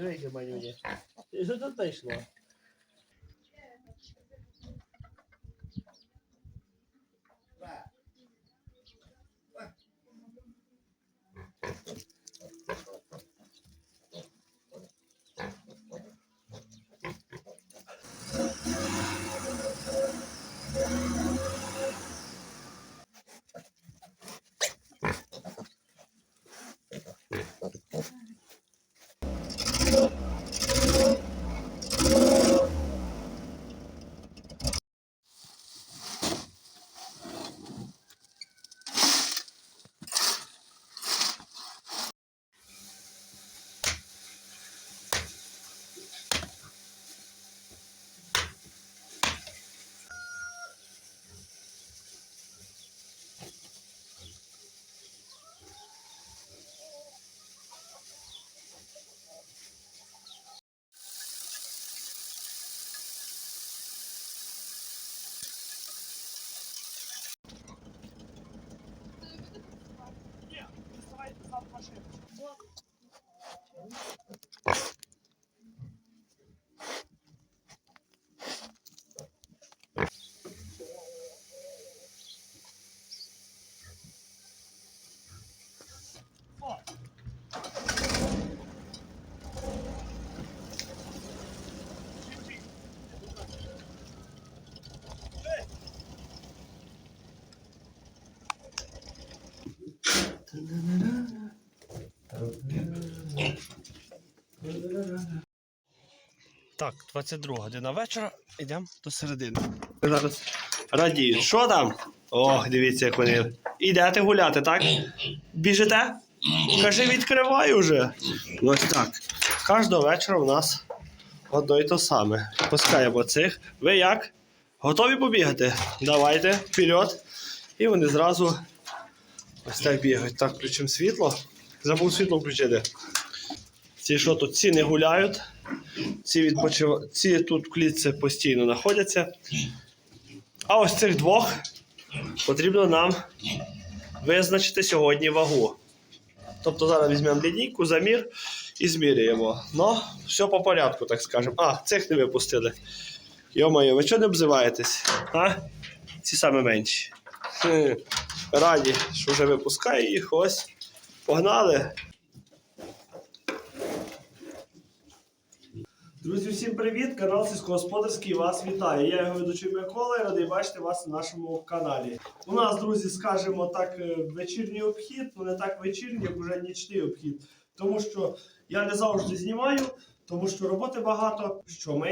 Дивіться, манюня. Що тут 他他是我 Так, 22 година вечора, йдемо до середини. Зараз радіють. Що там? Ох, дивіться, як вони. Ідете гуляти, так? Біжите? Кажи, відкривай уже. Ось так. Кожного вечора у нас одно і то саме. Пускаємо цих. Ви як? Готові побігати? Давайте, вперед. І вони зразу ось так бігають. Так, включимо світло. Забув світло включити. Ці що тут? Ці не гуляють. Ці, відпочив... Ці тут в клітці постійно знаходяться. А ось цих двох потрібно нам визначити сьогодні вагу. Тобто зараз візьмемо лінійку, замір і зміряємо. Ну, все по порядку, так скажемо. А, цих не випустили. Йо-моє, ви чого не обзиваєтесь? А? Ці саме менші. Раді, що вже випускає їх. Ось. Погнали. Друзі, всім привіт! Канал Сільськогосподарський вас вітає. Я його ведучий Микола і радий бачити вас на нашому каналі. У нас, друзі, скажімо так, е, вечірній обхід, ну не так вечірній, як уже нічний обхід. Тому що я не завжди знімаю, тому що роботи багато. Що ми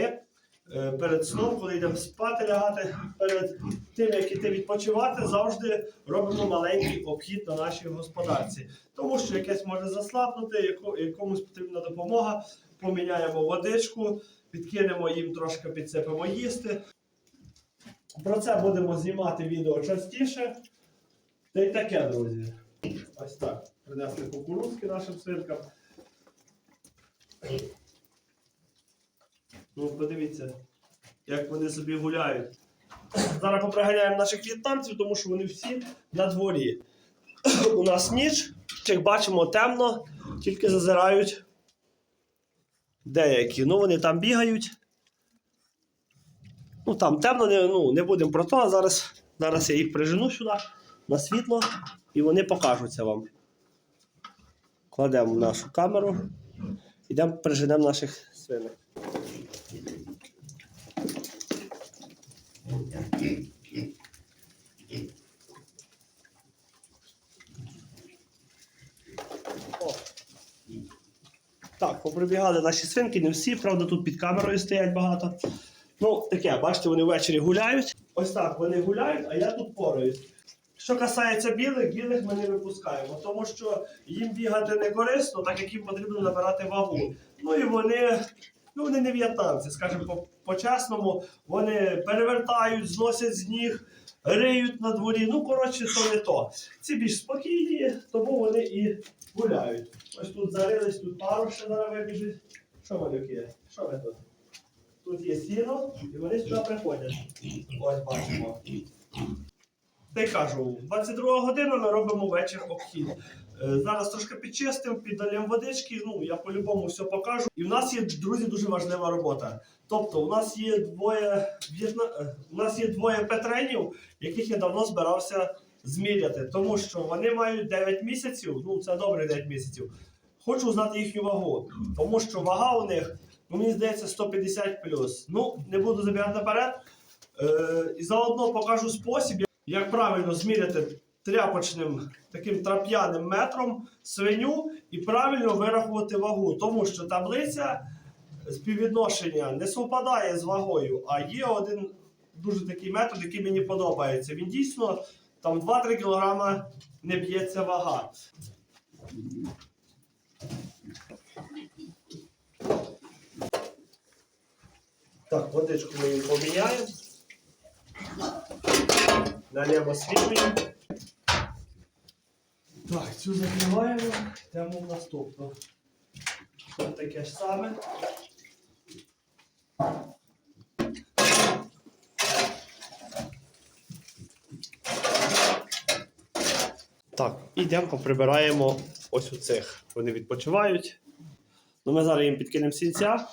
е, перед сном, коли йдемо спати лягати, перед тим, як іти відпочивати, завжди робимо маленький обхід на нашій господарці. Тому що якесь може заслабнути, яко- якомусь потрібна допомога поміняємо водичку, підкинемо їм трошки підсипемо їсти. Про це будемо знімати відео частіше. Та й таке, друзі. Ось так. Принесли кукурудзки нашим свинкам. Ну, подивіться, як вони собі гуляють. Зараз поприганяємо наших в'єтнамців, тому що вони всі на дворі. У нас ніч, як бачимо, темно, тільки зазирають деякі. Ну, вони там бігають. Ну, там темно, не, ну, не будемо про то, а зараз, зараз я їх прижену сюди на світло і вони покажуться вам. Кладемо нашу камеру. Йдемо приженемо наших свинок. О. Так, поприбігали наші свинки, не всі, правда, тут під камерою стоять багато. Ну, таке, бачите, вони ввечері гуляють. Ось так вони гуляють, а я тут пораюсь. Що касається білих, білих ми не випускаємо, тому що їм бігати не корисно, так як їм потрібно набирати вагу. Ну і вони, ну вони не в'єтнамці, скажімо, по- по-чесному, вони перевертають, зносять з ніг, риють на дворі. Ну, коротше, то не то. Ці більш спокійні, тому вони і гуляють. Ось тут зарились, тут пару ще зараз вибіжить. Що малюки? Що ви тут? Тут є сіно, і вони сюди приходять. Ось бачимо. Та й кажу, 22 година ми робимо вечір обхід. Е, Зараз трошки підчистимо, піддалємо водички. Ну я по-любому все покажу. І в нас є друзі дуже важлива робота. Тобто, у нас є двоє е, у нас є двоє петренів, яких я давно збирався зміряти, тому що вони мають 9 місяців. Ну це добре 9 місяців. Хочу знати їхню вагу, тому що вага у них, ну мені здається, 150 плюс. Ну не буду забігати наперед. Е, і заодно покажу спосіб, як правильно зміряти тряпочним таким трап'яним метром свиню і правильно вирахувати вагу, тому що таблиця співвідношення не совпадає з вагою, а є один дуже такий метод, який мені подобається. Він дійсно там 2-3 кг не б'ється вага. Так, водичку ми поміняємо. Налємо світлою. Так, цю закриваємо, йдемо в наступну. Тут таке ж саме. Так, ідемо поприбираємо ось у цих. Вони відпочивають. Ну, ми зараз їм підкинемо сінця.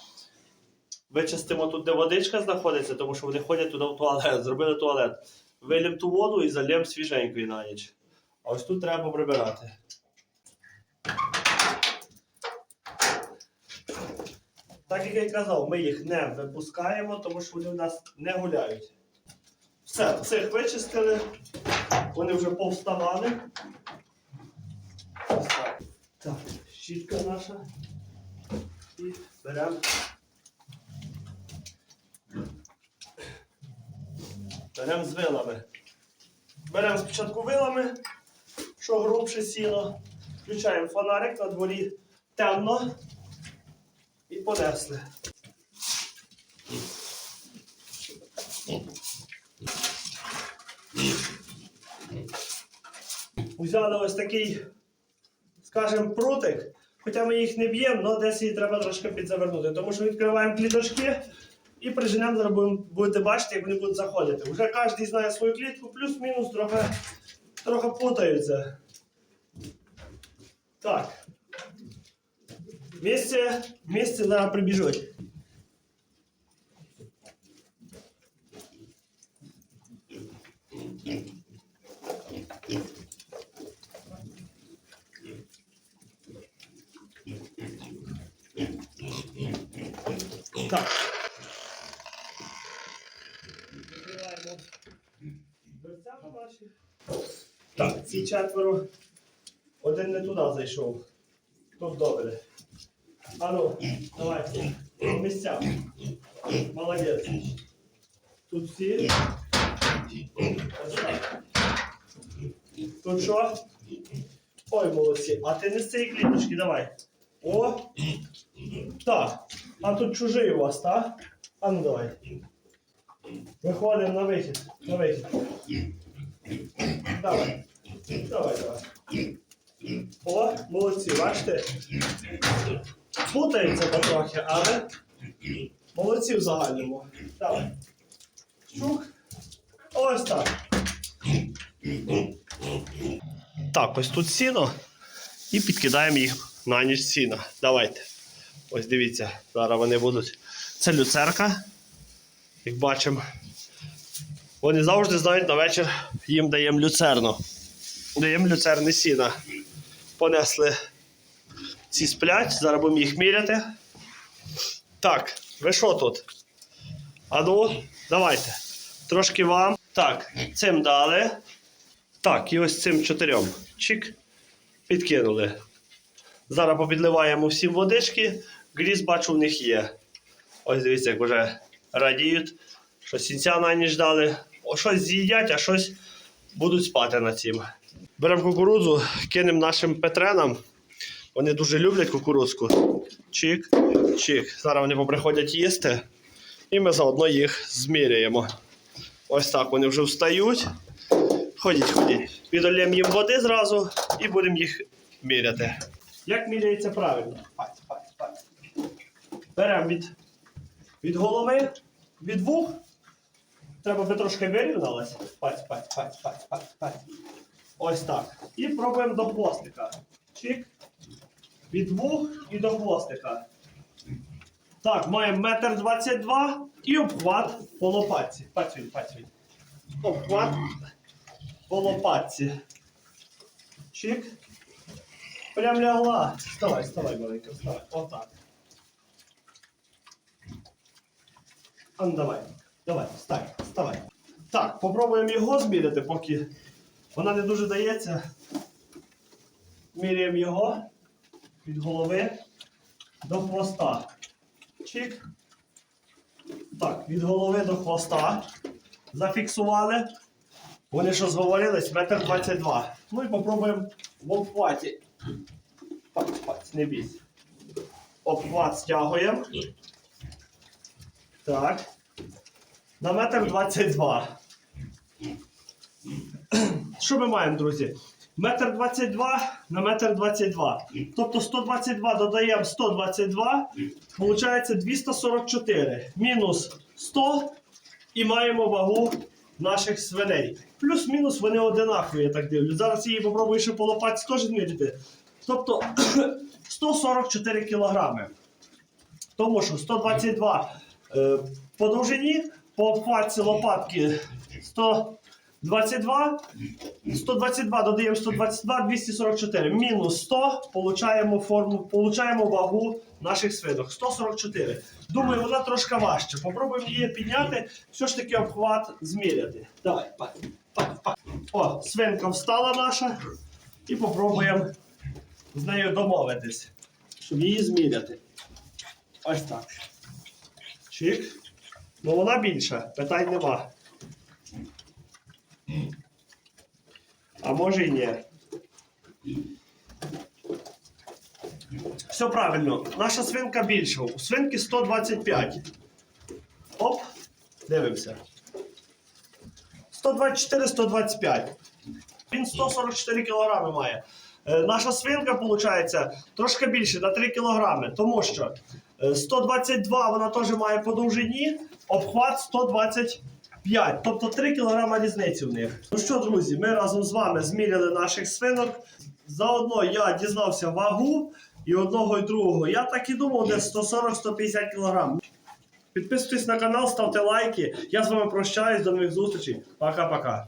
Вичистимо тут, де водичка знаходиться, тому що вони ходять туди в туалет, зробили туалет. Вилім ту воду і залємо свіженькою на ніч. А ось тут треба прибирати. Так як я й казав, ми їх не випускаємо, тому що вони в нас не гуляють. Все, цих вичистили, вони вже повставали. Так. Так, щітка наша. І беремо. Беремо з вилами. Беремо спочатку вилами, що грубше сіло. Включаємо фонарик на дворі темно і понесли. Взяли ось такий, скажімо, прутик. Хоча ми їх не б'ємо, але десь її треба трошки підзавернути. Тому що відкриваємо кліточки і приженемо, будете бачити, як вони будуть заходити. Вже кожен знає свою клітку, плюс-мінус трохи, трохи путаються. Так. Вместе, вместе на прибіжуть. Так. Закриваємо дверцята наші. Так, ці четверо. Один не туди зайшов. Тут добре. Ану, давай. В місця. Молодець. Тут всі. Ось так. Тут що? Ой, молодці. А ти не з цієї кліточки, давай. О! Так. А тут чужий у вас, так? А ну давай. Виходимо на вихід. На вихід. Давай. Давай, давай. О, молодці, бачите? Путається потрохи, але молодці в загальному. Давай. Щук. Ось так. Так, ось тут сіно. І підкидаємо їх на ніч сіна. Давайте. Ось дивіться, зараз вони будуть. Це люцерка. Як бачимо. Вони завжди знають на вечір їм даємо люцерну. Даємо люцерне сіна. Понесли ці сплять, зараз будемо їх міряти. Так, ви що тут? А ну, давайте. Трошки вам. Так, цим дали. Так, і ось цим чотирьом. Чик. Підкинули. Зараз попідливаємо всім водички. Гріз, бачу, в них є. Ось дивіться, як вже радіють, що сінця на ніч дали. Щось з'їдять, а щось будуть спати на цім. Беремо кукурудзу, кинемо нашим петренам. Вони дуже люблять кукурудзку. Чик, чик. Зараз вони поприходять їсти. І ми заодно їх зміряємо. Ось так вони вже встають. Ходіть, ходіть. Підольємо їм води зразу і будемо їх міряти. Як міряється правильно? Беремо від, від голови, від вух треба би трошки вирівнялась. Паць, паць, паць, паць, паць, паць. Ось так. І пробуємо до хвостика. Чик. Від вух і до хвостика. Так, маємо метр двадцять два і обхват по лопатці. Пацюй, пацюй. Обхват по лопатці. Чик. Прям лягла. Вставай, вставай, маленька, вставай. Отак. А ну давай. Давай, встань, вставай. Так, попробуємо його зміряти, поки вона не дуже дається. Міряємо його від голови до хвоста. Чик. Так, від голови до хвоста. Зафіксували. Вони що зговорились? Метр 22. Ну і попробуємо в обхваті. Паць, не бійся. Обхват стягуємо. Так. На метр 22. Що ми маємо, друзі? Метр 22 на метр 22. Тобто 122 додаємо 122, виходить 244. Мінус 100 і маємо вагу наших свиней. Плюс-мінус вони одинакові, я так дивлюсь. Зараз її попробую ще по лопатці теж зміряти. Тобто 144 кілограми. Тому що 122 е, по довжині, по обхватці лопатки 122, 122 додаємо 122, 244. Мінус 100, получаємо форму, получаємо вагу наших свинок. 144. Думаю, вона трошки важча. Попробуємо її підняти, все ж таки обхват зміряти. Давай, пак, пак, пак. О, свинка встала наша. І попробуємо з нею домовитись, щоб її зміряти. Ось так. Чик. Ну вона більша, питань нема. А може і ні. Все правильно. Наша свинка більша. У свинки 125. Оп. Дивимося. 124-125. Він 144 кілограми має. Е, Наша свинка, виходить, трошки більше на 3 кілограми, тому що 122 вона теж має по довжині, обхват 125. Тобто 3 кілограма різниці в них. Ну що, друзі, ми разом з вами зміряли наших свинок. Заодно я дізнався вагу і одного і другого. Я так і думав, десь 140-150 кілограм. Підписуйтесь на канал, ставте лайки. Я з вами прощаюсь, до нових зустрічей. Пока-пока.